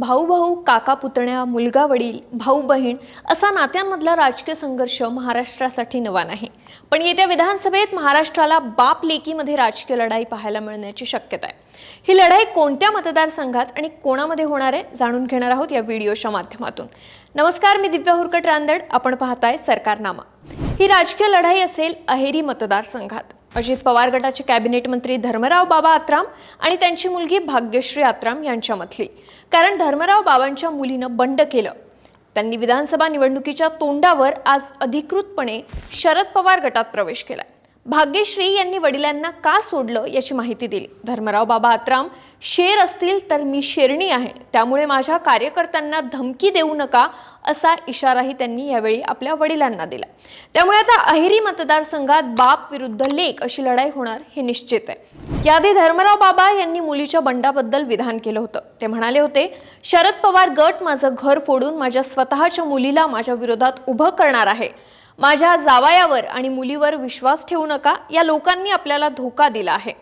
भाऊ भाऊ काका पुतण्या मुलगा वडील भाऊ बहीण असा नात्यांमधला राजकीय संघर्ष महाराष्ट्रासाठी नवा नाही. पण येत्या विधानसभेत महाराष्ट्राला बाप लेकीमध्ये राजकीय लढाई पाहायला मिळण्याची शक्यता आहे. ही लढाई कोणत्या मतदारसंघात आणि कोणामध्ये होणार आहे जाणून घेणार आहोत या व्हिडिओच्या माध्यमातून. नमस्कार मी दिव्या हुरकट रांदड. आपण पाहताय सरकारनामा. ही राजकीय लढाई असेल अहेरी मतदारसंघात. अजित पवार गटाचे कॅबिनेट मंत्री धर्मराव बाबा आत्राम आणि त्यांची मुलगी भाग्यश्री आत्राम यांच्यामधली कारण धर्मराव बाबांच्या मुलीनं बंड केलं. त्यांनी विधानसभा निवडणुकीच्या तोंडावर आज अधिकृतपणे शरद पवार गटात प्रवेश केला भाग्यश्री यांनी वडिलांना का सोडलं याची माहिती दिली. धर्मराव बाबा आत्राम शेर असतील तर मी शेरणी आहे. त्यामुळे माझ्या कार्यकर्त्यांना धमकी देऊ नका असा इशाराही त्यांनी यावेळी आपल्या वडिलांना दिला. त्यामुळे आता अहिरी मतदारसंघात बाप विरुद्ध लेक अशी लढाई होणार हे निश्चित आहे. याआधी धर्मराव बाबा यांनी मुलीच्या बंडाबद्दल विधान केलं होतं. ते म्हणाले होते शरद पवार गट माझं घर फोडून माझ्या स्वतःच्या मुलीला माझ्या विरोधात उभं करणार आहे. माझ्या जावयावर आणि मुलीवर विश्वास ठेवू नका. या लोकांनी आपल्याला धोका दिला आहे.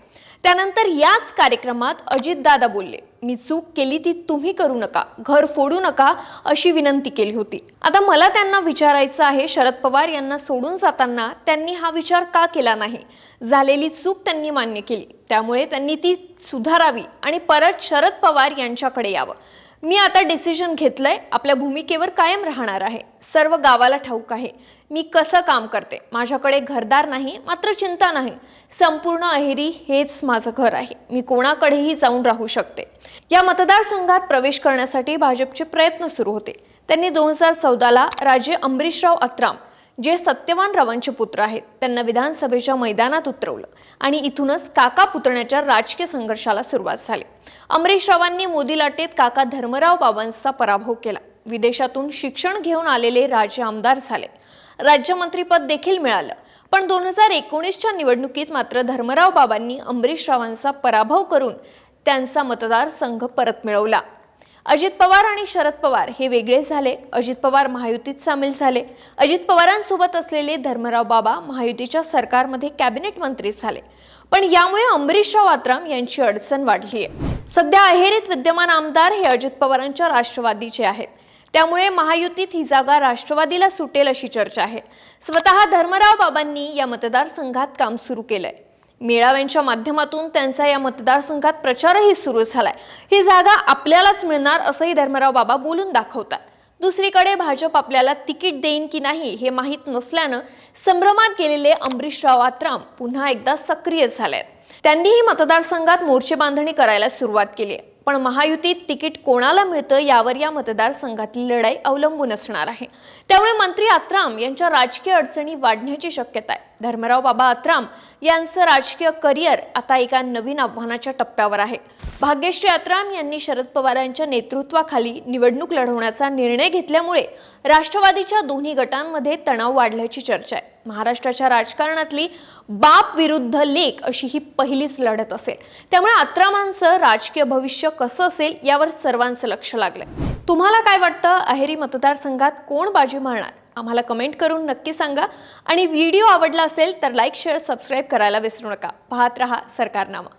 त्यानंतर याच कार्यक्रमात अजितदादा बोलले. मी चूक केली ती तुम्ही करू नका घर फोडू नका अशी विनंती केली होती. आता मला त्यांना विचारायचं आहे शरद पवार यांना सोडून जाताना त्यांनी हा विचार का केला नाही? झालेली चूक त्यांनी मान्य केली. त्यामुळे त्यांनी ती सुधारावी आणि परत शरद पवार यांच्याकडे यावं. मी आता डिसिजन घेतलंय आपल्या भूमिकेवर कायम राहणार आहे. सर्व गावाला ठाऊक आहे. मी कसं काम करते? माझ्याकडे घरदार नाही मात्र चिंता नाही. संपूर्ण अहेरी हेच माझं घर आहे. मी कोणाकडेही जाऊन राहू शकते. या मतदारसंघात प्रवेश करण्यासाठी भाजपचे प्रयत्न सुरू होते. त्यांनी दोन हजार चौदाला राजे अंबरीशराव अत्राम जे सत्यवान रावांचे पुत्र आहेत त्यांना विधानसभेच्या मैदानात उतरवलं आणि इथूनच काका पुतण्याच्या राजकीय संघर्षाला सुरुवात झाली. अमरीशरावांनी मोदी लाटेत काका धर्मराव बाबांचा पराभव केला. विदेशातून शिक्षण घेऊन आलेले राजे आमदार झाले. राज्यमंत्रीपद देखील मिळालं. पण दोन हजार एकोणीसच्या निवडणुकीत मात्र धर्मराव बाबांनी अंबरीशरावांचा पराभव करून त्यांचा मतदारसंघ परत मिळवला. अजित पवार आणि शरद पवार हे वेगळे झाले. अजित पवार महायुतीत सामील झाले. अजित पवारांसोबत असलेले धर्मराव बाबा महायुतीच्या सरकारमध्ये कॅबिनेट मंत्री झाले. पण यामुळे अंबरीशराव आत्राम यांची अडचण वाढली आहे सध्या अहेरीत विद्यमान आमदार हे अजित पवारांच्या राष्ट्रवादीचे आहेत. त्यामुळे महायुतीत ही जागा राष्ट्रवादीला सुटेल अशी चर्चा आहे. स्वतः धर्मराव बाबांनी या मतदारसंघात काम सुरू केलंय. मेळाव्यांच्या माध्यमातून त्यांचा या मतदारसंघात प्रचारही सुरू झालाय. ही जागा आपल्यालाच मिळणार असंही धर्मराव बाबा बोलून दाखवतात. दुसरीकडे भाजप आपल्याला तिकीट देईन की नाही हे माहीत नसल्यानं संभ्रमात गेलेले अंबरीशराव आत्राम पुन्हा एकदा सक्रिय झाले आहेत त्यांनीही मतदारसंघात मोर्चे बांधणी करायला सुरुवात केली आहे. पण महायुतीत तिकीट कोणाला मिळतं यावर या मतदारसंघातली लढाई अवलंबून असणार आहे. त्यामुळे मंत्री आत्राम यांच्या राजकीय अडचणी वाढण्याची शक्यता आहे. धर्मराव बाबा आत्राम यांचं राजकीय करिअर आता एका नवीन आव्हानाच्या टप्प्यावर आहे. भाग्यश्री आत्राम यांनी शरद पवारांच्या नेतृत्वाखाली निवडणूक लढवण्याचा निर्णय घेतल्यामुळे राष्ट्रवादीच्या दोन्ही गटांमध्ये तणाव वाढल्याची चर्चा आहे. महाराष्ट्राच्या राजकारणातली बाप विरुद्ध लेख अशी ही पहिलीच लढत असेल. त्यामुळे अत्रामांचं राजकीय भविष्य कसं असेल यावर सर्वांचं लक्ष लागलंय. तुम्हाला काय वाटतं? अहेरी मतदारसंघात कोण बाजी मारणार? आम्हाला कमेंट करून नक्की सांगा. आणि व्हिडिओ आवडला असेल तर लाईक शेअर सबस्क्राईब करायला विसरू नका. पाहत रहा सरकारनामा.